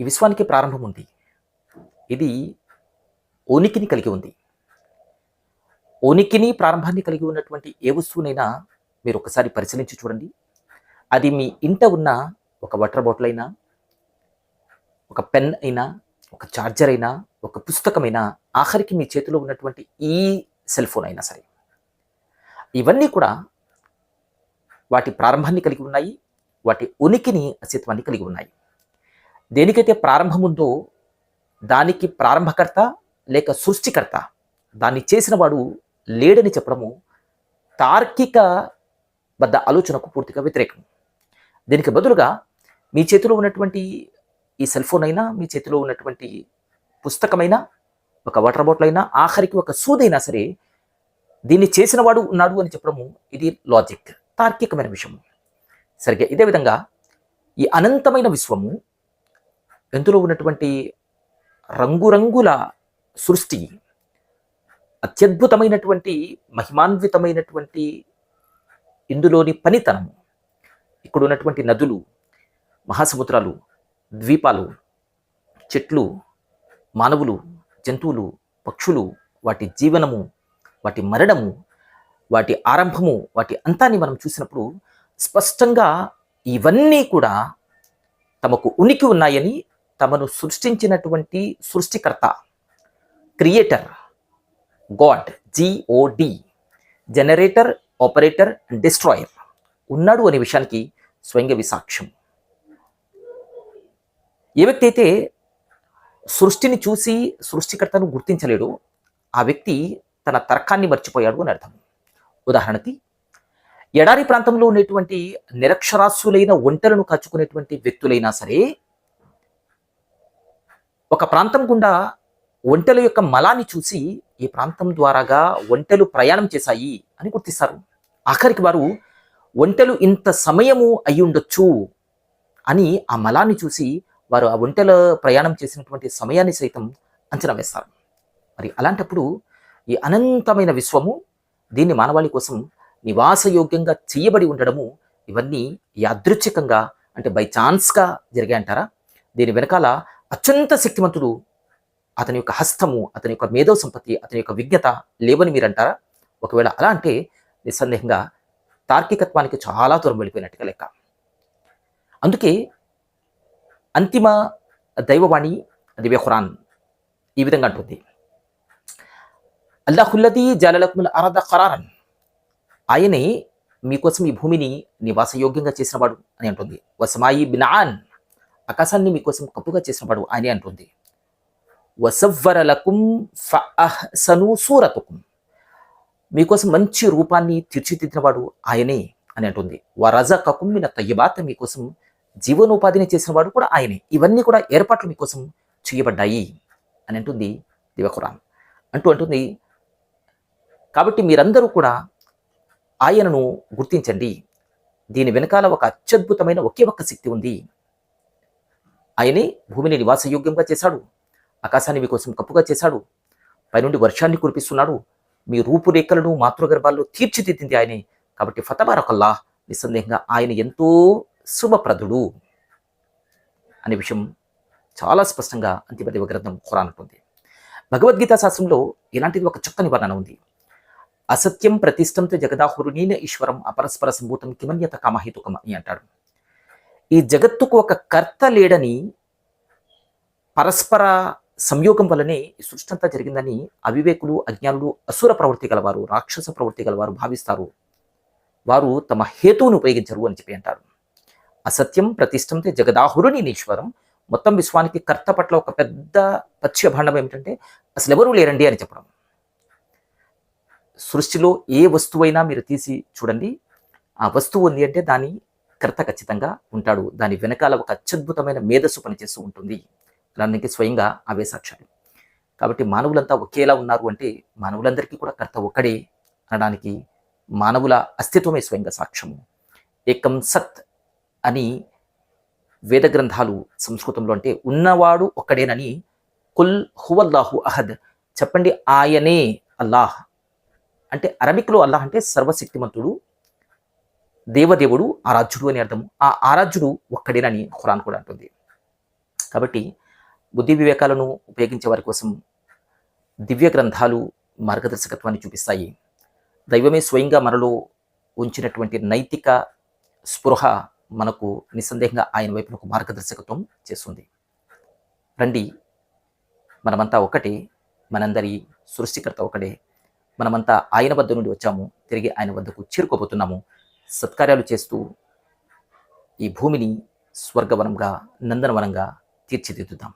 ఈ విశ్వానికి ప్రారంభం ఉంది. ఇది ఉనికిని కలిగి ఉంది. ఉనికిని ప్రారంభాన్ని కలిగి ఉన్నటువంటి ఏ వస్తువునైనా మీరు ఒకసారి పరిశీలించి చూడండి. అది మీ ఇంట ఉన్న ఒక వాటర్ బాటిల్ అయినా ఒక పెన్ అయినా ఒక చార్జర్ అయినా ఒక పుస్తకమైనా ఆఖరికి మీ చేతిలో ఉన్నటువంటి ఈ సెల్ ఫోన్ అయినా సరే. ఇవన్నీ కూడా వాటి ప్రారంభాన్ని కలిగి ఉన్నాయి. వాటి ఉనికిని అస్తిత్వాన్ని కలిగి ఉన్నాయి. దేనికైతే ప్రారంభం ఉందో దానికి ప్రారంభకర్త లేక సృష్టికర్త దాన్ని చేసిన వాడు లేడని చెప్పడము తార్కిక బద్ద ఆలోచనకు పూర్తిగా వ్యతిరేకం దీనికి బదులుగా మీ చేతిలో ఉన్నటువంటి ఈ సెల్ ఫోన్ అయినా మీ చేతిలో ఉన్నటువంటి పుస్తకమైనా ఒక వాటర్ బాటిల్ అయినా ఆఖరికి ఒక సూదైనా సరే దీన్ని చేసిన వాడు ఉన్నాడు అని చెప్పడము ఇది లాజిక్ తార్కికమైన విషయము. సరిగ్గా ఇదే విధంగా ఈ అనంతమైన విశ్వము ఎందులో ఉన్నటువంటి రంగురంగుల సృష్టి అత్యద్భుతమైనటువంటి మహిమాన్వితమైనటువంటి ఇందులోని పనితనము ఇక్కడ ఉన్నటువంటి నదులు మహాసముద్రాలు ద్వీపాలు చెట్లు మానవులు జంతువులు పక్షులు వాటి జీవనము వాటి మరణము వాటి ఆరంభము వాటి అంతాన్ని మనం చూసినప్పుడు స్పష్టంగా ఇవన్నీ కూడా తమకు ఉనికి ఉన్నాయని తమను సృష్టించినటువంటి సృష్టికర్త creator god G O D generator operator destroyer ఉన్నాడు అనే విషయానికి స్వయంగా విసాక్ష్యం ఏ వ్యక్తి అయితే సృష్టిని చూసి సృష్టికర్తను గుర్తించలేడు ఆ వ్యక్తి తన తర్కాన్ని మర్చిపోయాడు అని అర్థం. ఉదాహరణకి ఎడారి ప్రాంతంలో ఉండేటువంటి నిరక్షరాస్యులైన ఒంటలను కాచుకునేటువంటి వ్యక్తులైనా సరే ఒక ప్రాంతం గుండా ఒంటెల యొక్క మలాన్ని చూసి ఈ ప్రాంతం ద్వారాగా ఒంటెలు ప్రయాణం చేశాయి అని గుర్తిస్తారు. ఆఖరికి వారు ఒంటెలు ఇంత సమయము అయి ఉండొచ్చు అని ఆ మలాన్ని చూసి వారు ఆ ఒంటెల ప్రయాణం చేసినటువంటి సమయాన్ని సైతం అంచనా వేస్తారు. మరి అలాంటప్పుడు ఈ అనంతమైన విశ్వము దీన్ని మానవాళి కోసం నివాసయోగ్యంగా చేయబడి ఉండడము ఇవన్నీ యాదృచ్ఛికంగా అంటే బై ఛాన్స్గా జరిగాయంటారా? దీని వెనకాల అత్యంత శక్తివంతుడు అతని యొక్క హస్తము అతని యొక్క మేధో సంపత్తి అతని యొక్క విజ్ఞత లేవని మీరు అంటారా ఒకవేళ అలా అంటే నిస్సందేహంగా తార్కికత్వానికి చాలా దూరం వెళ్ళిపోయినట్టుగా లెక్క. అందుకే అంతిమ దైవవాణి దివ్య ఖురాన్ ఈ విధంగా అంటుంది. అల్లాహుల్లది జలలకుముల్ అరద ఖరారన్. ఆయనే మీకోసం ఈ భూమిని నివాసయోగ్యంగా చేసినవాడు అని అంటుంది. వసమాయి బినాన్ ఆకాశాన్ని మీకోసం కప్పుగా చేసినవాడు ఆయనే అంటుంది. వసవ్వరలకుం ఫఅహ్సను సూరతుకుం. మీకోసం మంచి రూపాన్ని తీర్చిదిద్దినవాడు ఆయనే అని అంటుంది. వరజకకుం మిన తయ్యబాత మీకోసం జీవనోపాధిని చేసినవాడు కూడా ఆయనే. ఇవన్నీ కూడా ఏర్పాట్లు మీకోసం చేయబడ్డాయి అని అంటుంది దివఖురాన్ అంటూ అంటుంది కాబట్టి మీరందరూ కూడా ఆయనను గుర్తించండి. దీని వెనకాల ఒక అత్యద్భుతమైన ఒకే ఒక్క శక్తి ఉంది. ఆయనే భూమిని నివాసయోగ్యంగా చేశాడు. ఆకాశాన్ని మీకోసం కప్పుగా చేశాడు. పైనుండి వర్షాన్ని కురిపిస్తున్నాడు. మీ రూపురేఖలను మాతృగర్భాల్లో తీర్చిదిద్దింది ఆయనే. కాబట్టి ఫతబారకల్లా నిస్సందేహంగా ఆయన ఎంతో శుభప్రదుడు. అనే విషయం చాలా స్పష్టంగా అంతిమదేవ గ్రంథం ఖురాన్ భగవద్గీత శాస్త్రంలో ఇలాంటిది ఒక చక్కని వర్ణన ఉంది. అసత్యం ప్రతిష్టంతో జగదాహురునీన ఈశ్వరం అపరస్పర సంభూతం కిమన్యత కామహితుకం అని అంటాడు ఈ జగత్తుకు ఒక కర్త లేడని పరస్పర సంయోగం వల్లనే సృష్టి అంతా జరిగిందని అవివేకులు అజ్ఞానులు అసుర ప్రవృత్తి గలవారు రాక్షస ప్రవృత్తి గలవారు భావిస్తారు. వారు తమ హేతువును ఉపయోగించరు అని చెప్పి అంటారు. అసత్యం ప్రతిష్టంతే జగదాహురుని నీశ్వరం మొత్తం విశ్వానికి కర్త పట్ల ఒక పెద్ద పచ్చిక భాండం ఏమిటంటే అసలు ఎవరూ లేరండి అని చెప్పడం. సృష్టిలో ఏ వస్తువైనా మీరు తీసి చూడండి. ఆ వస్తువు ఉంది అంటే దాని కర్త ఖచ్చితంగా ఉంటాడు. దాని వెనకాల ఒక అత్యద్భుతమైన మేధస్సు పనిచేస్తూ ఉంటుంది. దానికి స్వయంగా అవే సాక్ష్యాలు. కాబట్టి మానవులంతా ఒకేలా ఉన్నారు అంటే మానవులందరికీ కూడా కర్త ఒక్కడే అనడానికి మానవుల అస్తిత్వమే స్వయంగా సాక్ష్యము. ఏకం సత్ అని వేద గ్రంథాలు సంస్కృతంలో అంటే ఉన్నవాడు ఒక్కడేనని కుల్ హువల్లాహు అహద్ చెప్పండి ఆయనే అల్లాహ్. అంటే అరబిక్లో అల్లాహ్ అంటే సర్వశక్తిమంతుడు దేవదేవుడు ఆరాధ్యుడు అని అర్థం ఆ ఆరాధ్యుడు ఒక్కడేనని ఖురాన్ కూడా అంటుంది. కాబట్టి బుద్ధి వివేకాలను ఉపయోగించే వారి కోసం దివ్య గ్రంథాలు మార్గదర్శకత్వాన్ని చూపిస్తాయి. దైవమే స్వయంగా మనలో ఉంచినటువంటి నైతిక స్పృహ మనకు నిస్సందేహంగా ఆయన వైపునకు మార్గదర్శకత్వం చేస్తుంది. రండి మనమంతా ఒకటే మనందరి సృష్టికర్త ఒకటే మనమంతా ఆయన వద్ద నుండి వచ్చాము తిరిగి ఆయన వద్దకు చేరుకోబోతున్నాము. సత్కార్యాలు చేస్తూ ఈ భూమిని స్వర్గవనంగా నందనవనంగా తీర్చిదిద్దుదాం